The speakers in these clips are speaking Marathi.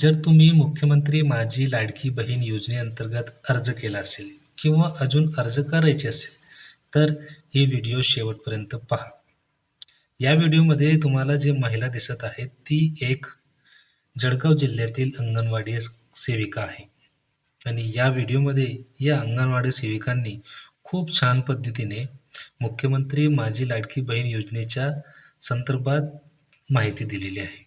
जर तुम्ही मुख्यमंत्री माझी लाडकी बहीण योजनेअंतर्गत अर्ज केला असेल किंवा अजून अर्ज करायचे असेल तर हे व्हिडिओ शेवटपर्यंत पहा. या व्हिडिओमध्ये तुम्हाला जी महिला दिसत आहे ती एक जळगाव जिल्ह्यातील अंगणवाडी सेविका आहे. आणि या व्हिडिओमध्ये या अंगणवाडी सेविकांनी खूप छान पद्धतीने मुख्यमंत्री माझी लाडकी बहीण योजनेच्या संदर्भात माहिती दिलेली आहे.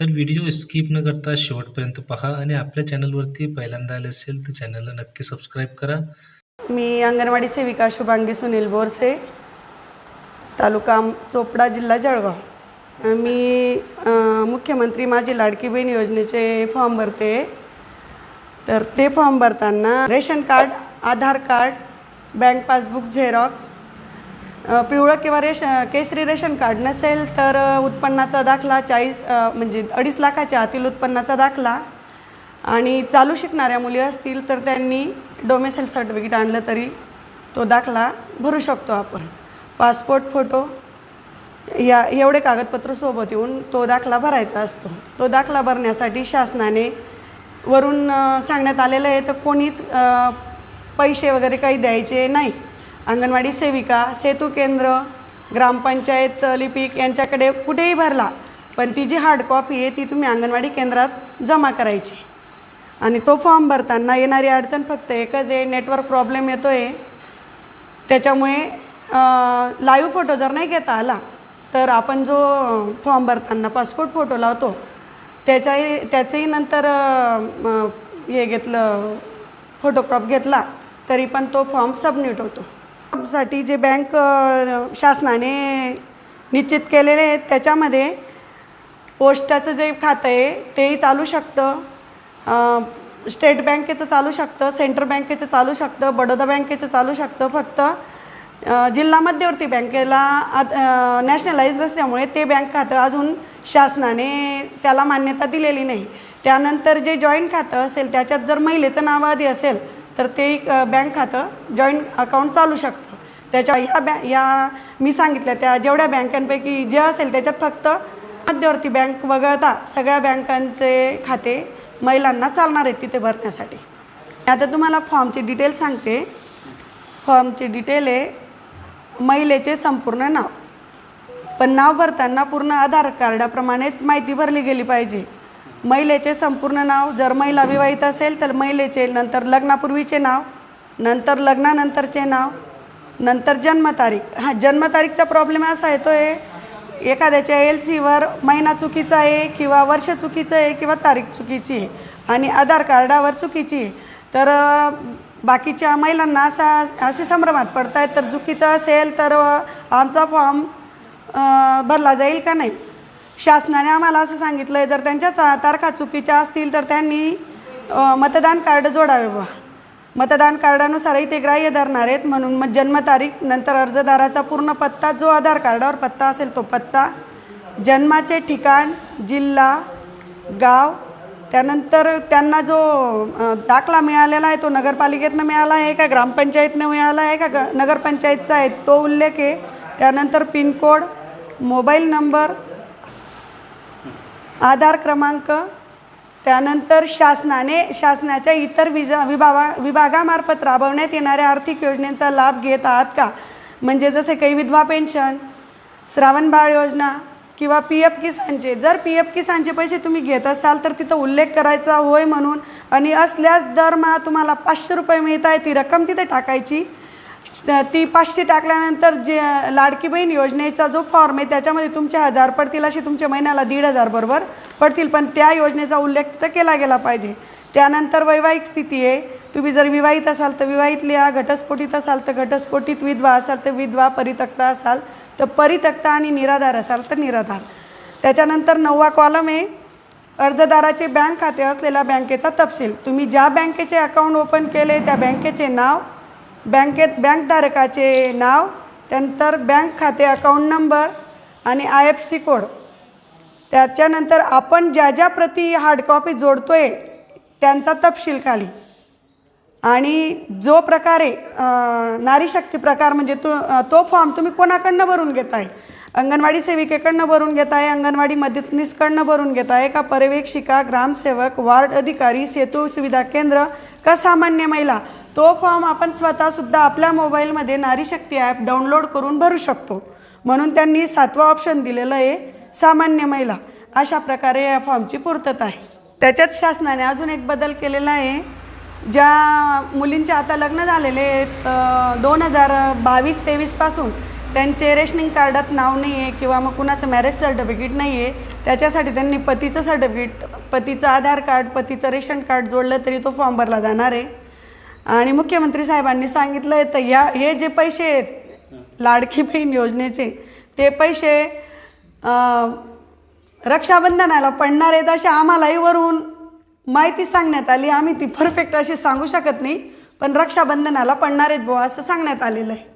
तर व्हिडिओ स्किप न करता शेवटपर्यंत पहा आणि आपल्या चॅनलवरती पहिल्यांदा आले असेल तर चॅनलला नक्की सबस्क्राईब करा. मी अंगणवाडी सेविका शुभांगी सुनील बोरसे तालुका चोपडा जिल्हा जळगाव. मी मुख्यमंत्री माझी लाडकी बहीण योजनेचे फॉर्म भरते. तर ते फॉर्म भरताना ration card Aadhaar card bank passbook xerox पिवळं किंवा रेश केसरी रेशन कार्ड नसेल तर उत्पन्नाचा दाखला चाळीस म्हणजे अडीच लाखाच्या आतील उत्पन्नाचा दाखला. आणि चालू शिकणाऱ्या मुली असतील तर त्यांनी डोमेसेल सर्टिफिकेट आणलं तरी तो दाखला भरू शकतो आपण. पासपोर्ट फोटो या एवढे कागदपत्र सोबत येऊन तो दाखला भरायचा असतो. तो दाखला भरण्यासाठी शासनाने वरून सांगण्यात आलेलं आहे तर कोणीच पैसे वगैरे काही द्यायचे नाही. अंगणवाडी सेविका सेतू केंद्र ग्रामपंचायत लिपिक यांच्याकडे कुठेही भरला पण ती जी हार्ड कॉपी आहे ती तुम्ही अंगणवाडी केंद्रात जमा करायची. आणि तो फॉर्म भरताना येणारी अडचण फक्त एकच आहे नेटवर्क प्रॉब्लेम येतो आहे त्याच्यामुळे लाईव्ह फोटो जर नाही घेता आला तर आपण जो फॉर्म भरताना पासपोर्ट फोटो लावतो त्याच्याही त्याचंही नंतर हे घेतलं फोटोक्रॉप घेतला तरी पण तो फॉर्म सबमिट होतो. साठी जे बँक शासनाने निश्चित केलेले आहेत त्याच्यामध्ये पोस्टाचं जे खातं आहे तेही चालू शकतं. स्टेट बँकेचं चालू शकतं सेंट्रल बँकेचं चालू शकतं बडोदा बँकेचं चालू शकतं. फक्त जिल्हा मध्यवर्ती बँकेला आत- नॅशनलाइज नसल्यामुळे ते बँक खातं अजून शासनाने त्याला मान्यता दिलेली नाही. त्यानंतर जे जॉईंट खातं असेल त्याच्यात जर महिलेचं नाव आधी असेल तर ते बँक खातं जॉईंट अकाउंट चालू शकतं. त्याच्या ह्या बॅ या मी सांगितल्या त्या जेवढ्या बँकांपैकी जे असेल त्याच्यात फक्त मध्यवर्ती बँक वगळता सगळ्या बँकांचे खाते महिलांना चालणार आहेत तिथे भरण्यासाठी. आता तुम्हाला फॉर्मची डिटेल सांगते. फॉर्मची डिटेल आहे महिलेचे संपूर्ण नाव. पण नाव भरताना पूर्ण आधार कार्डाप्रमाणेच माहिती भरली गेली पाहिजे. महिलेचे संपूर्ण नाव जर महिला विवाहित असेल तर महिलेचे नंतर लग्नापूर्वीचे नाव नंतर लग्नानंतरचे नाव नंतर जन्मतारीख. हा जन्मतारीखचा प्रॉब्लेम असा येतो आहे एखाद्याच्या एल सीवर महिना चुकीचा आहे किंवा वर्ष चुकीचं आहे किंवा तारीख चुकीची आहे आणि आधार कार्डावर चुकीची आहे तर बाकीच्या महिलांना असा असे संभ्रमात पडत आहेत तर चुकीचं असेल तर आमचा फॉर्म भरला जाईल का नाही? शासनाने आम्हाला असं सांगितलं आहे जर त्यांच्या चा तारखा चुकीच्या असतील तर त्यांनी मतदान कार्ड जोडावे बा मतदान कार्डानुसारही ते ग्राह्य धरणार आहेत म्हणून मग जन्मतारीख नंतर अर्जदाराचा पूर्ण पत्ता जो आधार कार्डावर पत्ता असेल तो पत्ता जन्माचे ठिकाण जिल्हा गाव त्यानंतर त्यांना जो दाखला मिळालेला आहे तो नगरपालिकेतनं मिळाला आहे का ग्रामपंचायतनं मिळाला आहे का ग नगरपंचायतचा आहे तो उल्लेख आहे. त्यानंतर पिनकोड मोबाईल नंबर आधार क्रमांक त्यानंतर शासनाने शासनाच्या इतर विजा विभागा विभागामार्फत राबवण्यात येणाऱ्या आर्थिक योजनेचा लाभ घेत आहात का? म्हणजे जसे काही विधवा पेन्शन श्रावणबाळ योजना किंवा पी एफ किसानचे. जर पी एफ किसानचे पैसे तुम्ही घेत असाल तर तिथं उल्लेख करायचा होय म्हणून आणि असल्यास दरमहा तुम्हाला पाचशे रुपये मिळत आहे ती रक्कम तिथे टाकायची. ती पाचशे टाकल्यानंतर जे लाडकी बहीण योजनेचा जो फॉर्म आहे त्याच्यामध्ये तुमचे हजार पडतील असे तुमच्या महिन्याला दीड हजार बरोबर पडतील. पण त्या योजनेचा उल्लेख तर केला गेला पाहिजे. त्यानंतर वैवाहिक स्थिती आहे. तुम्ही जर विवाहित असाल तर विवाहित लिहा घटस्फोटित असाल तर घटस्फोटीत विधवा असाल तर विधवा परितक्ता असाल तर परितक्ता आणि निराधार असाल तर निराधार. त्याच्यानंतर नववा कॉलम आहे अर्जदाराचे बँक खाते असलेल्या बँकेचा तपशील. तुम्ही ज्या बँकेचे अकाउंट ओपन केले त्या बँकेचे नाव बँकेत बँकधारकाचे नाव त्यानंतर बँक खाते अकाउंट नंबर आणि आय एफ सी कोड. त्याच्यानंतर आपण ज्या ज्या प्रती हार्ड कॉपी जोडतो आहे त्यांचा तपशील खाली. आणि जो प्रकारे नारीशक्ती नारी शक्ती प्रकार म्हणजे तो तो फॉर्म तुम्ही कोणाकडनं भरून घेताय? अंगणवाडी सेविकेकडनं भरून घेत आहे अंगणवाडी मदतनीसकडनं भरून घेत आहे का? पर्यवेक्षिका ग्रामसेवक वार्ड अधिकारी सेतू सुविधा केंद्र का सामान्य महिला? तो फॉर्म आपण स्वतःसुद्धा आपल्या मोबाईलमध्ये नारी शक्ती ॲप डाउनलोड करून भरू शकतो. म्हणून त्यांनी सातवा ऑप्शन दिलेलं आहे सामान्य महिला. अशा प्रकारे या फॉर्मची पूर्तता आहे. त्याच्यात शासनाने अजून एक बदल केलेला आहे. ज्या मुलींचे आता लग्न झालेले आहेत दोन हजार बावीस तेवीसपासून त्यांचे रेशनिंग कार्डात नाव नाही आहे किंवा मग कुणाचं मॅरेज सर्टिफिकेट नाही आहे त्याच्यासाठी त्यांनी पतीचं सर्टिफिकेट पतीचं आधार कार्ड पतीचं रेशन कार्ड जोडलं तरी तो फॉर्म भरला जाणार आहे. आणि मुख्यमंत्री साहेबांनी सांगितलं आहे तर या हे जे पैसे आहेत लाडकी बहीण योजनेचे ते पैसे रक्षाबंधनाला पडणार आहेत असे आम्हालाही वरून माहिती सांगण्यात आली. आम्ही ती परफेक्ट अशी सांगू शकत नाही पण रक्षाबंधनाला पडणार आहेत बुवा असं सांगण्यात आलेलं आहे.